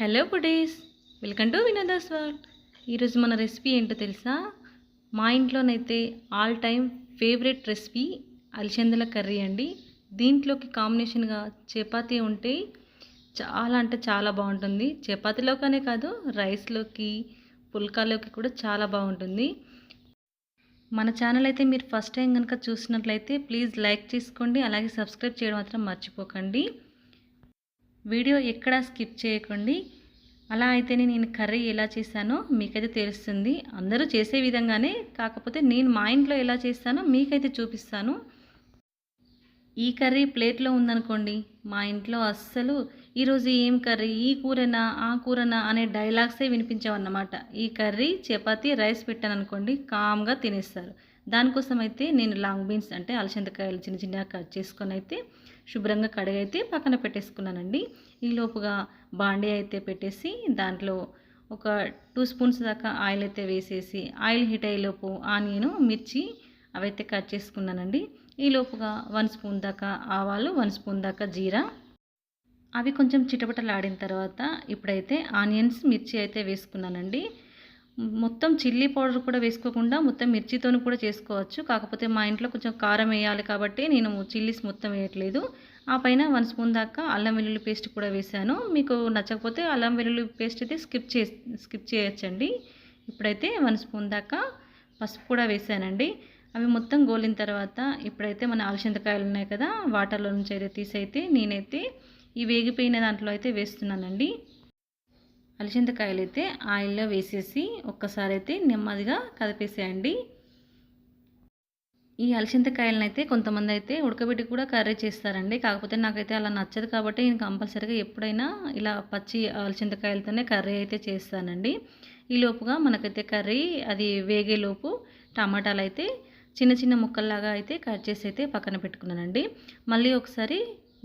Hello foodies welcome to Vinoda's world ఈరోజు మన recipe ఏంటో తెలుసా? మా ఇంట్లోనైతే ఆల్ టైమ్ ఫేవరెట్ రెసిపీ అలసందల కర్రీ అండి. దీంట్లోకి కాంబినేషన్గా చపాతీ ఉంటే చాలా అంటే చాలా బాగుంటుంది. చపాతీలోకనే కాదు రైస్లోకి పుల్కాలోకి కూడా చాలా బాగుంటుంది. మన ఛానల్ అయితే మీరు ఫస్ట్ టైం కనుక చూసినట్లయితే ప్లీజ్ లైక్ చేసుకోండి. అలాగే సబ్స్క్రైబ్ చేయడం మాత్రం మర్చిపోకండి. వీడియో ఎక్కడా స్కిప్ చేయకండి. అలా అయితేనే నేను కర్రీ ఎలా చేశానో మీకైతే తెలుస్తుంది. అందరూ చేసే విధంగానే కాకపోతే నేను మా ఇంట్లో ఎలా చేస్తానో మీకైతే చూపిస్తాను. ఈ కర్రీ ప్లేట్లో ఉందనుకోండి మా ఇంట్లో అస్సలు ఈరోజు ఏం కర్రీ ఈ కూరనా ఆ కూరనా అనే డైలాగ్సే వినిపించామన్నమాట ఈ కర్రీ చపాతీ రైస్ పెట్టాను అనుకోండి కామ్గా తినేస్తారు. దానికోసం అయితే నేను లాంగ్ బీన్స్ అంటే అలసందకాయలు చిన్న చిన్నగా కట్ చేసుకొని అయితే శుభ్రంగా కడిగైతే పక్కన పెట్టేసుకున్నానండి. ఈ లోపుగా బాండీ అయితే పెట్టేసి దాంట్లో ఒక టూ స్పూన్స్ దాకా ఆయిల్ అయితే వేసేసి ఆయిల్ హీట్ అయ్యేలోపు ఆనియన్ మిర్చి అవైతే కట్ చేసుకున్నానండి. ఈ లోపుగా వన్ స్పూన్ దాకా ఆవాలు వన్ స్పూన్ దాకా జీరా. అవి కొంచెం చిటపటలాడిన తర్వాత ఇప్పుడైతే ఆనియన్స్ మిర్చి అయితే వేసుకున్నానండి. మొత్తం చిల్లీ పౌడర్ కూడా వేసుకోకుండా మొత్తం మిర్చితోని కూడా చేసుకోవచ్చు. కాకపోతే మా ఇంట్లో కొంచెం కారం వేయాలి కాబట్టి నేను చిల్లీస్ మొత్తం వేయట్లేదు. ఆ పైన వన్ స్పూన్ దాకా అల్లం వెల్లుల్లి పేస్ట్ కూడా వేసాను మీకు నచ్చకపోతే అల్లం వెల్లుల్లి పేస్ట్ అయితే స్కిప్ చే స్కిప్ చేయొచ్చండి. ఇప్పుడైతే వన్ స్పూన్ దాకా పసుపు కూడా వేసానండి అవి మొత్తం గోలిన తర్వాత ఇప్పుడైతే మన అలసందకాయలు ఉన్నాయి కదా వాటర్లో నుంచి అయితే తీసైతే నేనైతే ఈ వేగిపోయిన దాంట్లో అయితే వేస్తున్నానండి. అలసందకాయలు అయితే ఆయిల్లో వేసేసి ఒక్కసారి అయితే నెమ్మదిగా కదిపేసేయండి ఈ అలసందకాయలను అయితే కొంతమంది అయితే ఉడకబెట్టి కూడా కర్రీ చేస్తారండి. కాకపోతే నాకైతే అలా నచ్చదు కాబట్టి నేను కంపల్సరీగా ఎప్పుడైనా ఇలా పచ్చి అలసందకాయలతోనే కర్రీ అయితే చేస్తానండి. ఈ లోపుగా మనకైతే కర్రీ అది వేగేలోపు టమాటాలు అయితే చిన్న చిన్న ముక్కల్లాగా అయితే కట్ చేసి అయితే పక్కన పెట్టుకున్నానండి. మళ్ళీ ఒకసారి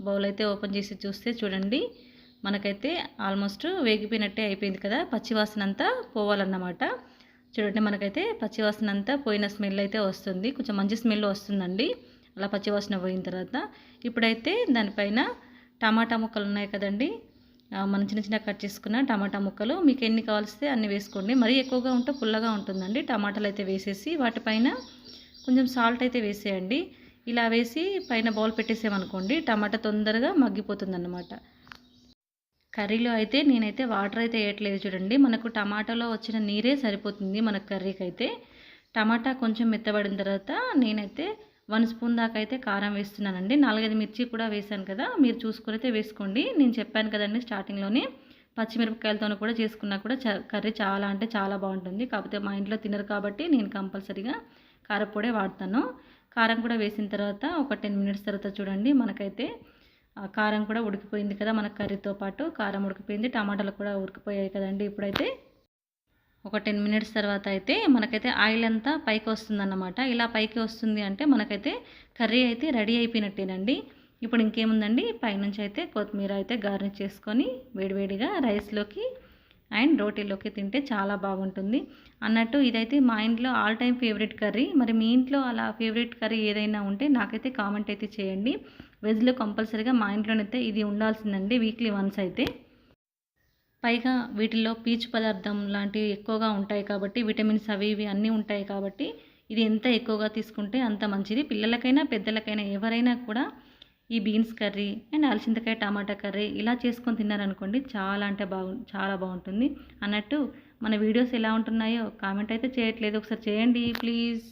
బౌల్ అయితే ఓపెన్ చేసి చూస్తే చూడండి. మనకైతే ఆల్మోస్ట్ వేగిపోయినట్టే అయిపోయింది కదా. పచ్చివాసన అంతా పోవాలన్నమాట. చూడండి మనకైతే పచ్చివాసన అంతా పోయిన స్మెల్ అయితే వస్తుంది. కొంచెం మంచి స్మెల్ వస్తుందండి. అలా పచ్చివాసన పోయిన తర్వాత. ఇప్పుడైతే దానిపైన టమాటా ముక్కలు ఉన్నాయి కదండి. మనం చిన్న చిన్న కట్ చేసుకున్న టమాటా ముక్కలు. మీకు ఎన్ని కావాల్సి అన్ని వేసుకోండి. మరీ ఎక్కువగా ఉంటే పుల్లగా ఉంటుందండి. టమాటాలు అయితే వేసేసి వాటిపైన కొంచెం సాల్ట్ అయితే వేసేయండి. ఇలా వేసి పైన బౌల్ పెట్టేసామనుకోండి టమాటా తొందరగా మగ్గిపోతుంది అన్నమాట కర్రీలో అయితే నేనైతే వాటర్ అయితే వేయట్లేదు చూడండి. మనకు టమాటాలో వచ్చిన నీరే సరిపోతుంది మన కర్రీకి అయితే టమాటా కొంచెం మెత్తబడిన తర్వాత నేనైతే వన్ స్పూన్ దాకా అయితే కారం వేస్తున్నానండి. నాలుగైదు మిర్చి కూడా వేసాను కదా మీరు చూసుకుని అయితే వేసుకోండి. నేను చెప్పాను కదండి స్టార్టింగ్లోనే పచ్చిమిరపకాయలతో కూడా చేసుకున్నా కూడా కర్రీ చాలా అంటే చాలా బాగుంటుంది. కాకపోతే మా ఇంట్లో తినరు కాబట్టి నేను కంపల్సరీగా కారపొడే వాడతాను. కారం కూడా వేసిన తర్వాత ఒక టెన్ మినిట్స్ తర్వాత చూడండి మనకైతే కారం కూడా ఉడికిపోయింది కదా మన కర్రీతో పాటు. కారం ఉడికిపోయింది టమాటాలు కూడా ఉడికిపోయాయి కదండి ఇప్పుడైతే. ఒక టెన్ మినిట్స్ తర్వాత అయితే మనకైతే ఆయిల్ అంతా పైకి వస్తుందన్నమాట. ఇలా పైకి వస్తుంది అంటే మనకైతే కర్రీ అయితే రెడీ అయిపోయినట్టేనండి. ఇప్పుడు ఇంకేముందండి? పైనుంచి అయితే కొత్తిమీర అయితే గార్నిష్ చేసుకొని వేడివేడిగా రైస్లోకి అండ్ రోటీలోకి తింటే చాలా బాగుంటుంది. అన్నట్టు ఇదైతే మా ఇంట్లో ఆల్ టైమ్ ఫేవరెట్ కర్రీ. మరి మీ ఇంట్లో అలా ఫేవరెట్ కర్రీ ఏదైనా ఉంటే నాకైతే కామెంట్ అయితే చేయండి. వెజ్లో కంపల్సరీగా మా ఇంట్లోనైతే ఇది ఉండాల్సిందండి వీక్లీ వన్స్ అయితే. పైగా వీటిల్లో పీచు పదార్థం లాంటివి ఎక్కువగా ఉంటాయి కాబట్టి విటమిన్స్ అవి ఇవి అన్నీ ఉంటాయి కాబట్టి ఇది ఎంత ఎక్కువగా తీసుకుంటే అంత మంచిది. పిల్లలకైనా పెద్దలకైనా ఎవరైనా కూడా ఈ బీన్స్ కర్రీ అండ్ అలసిందకాయ టమాటా కర్రీ ఇలా చేసుకొని తిన్నారనుకోండి చాలా అంటే బాగు చాలా బాగుంటుంది. అన్నట్టు మన వీడియోస్ ఎలా ఉంటున్నాయో కామెంట్ అయితే చేయట్లేదు. ఒకసారి చేయండి ప్లీజ్.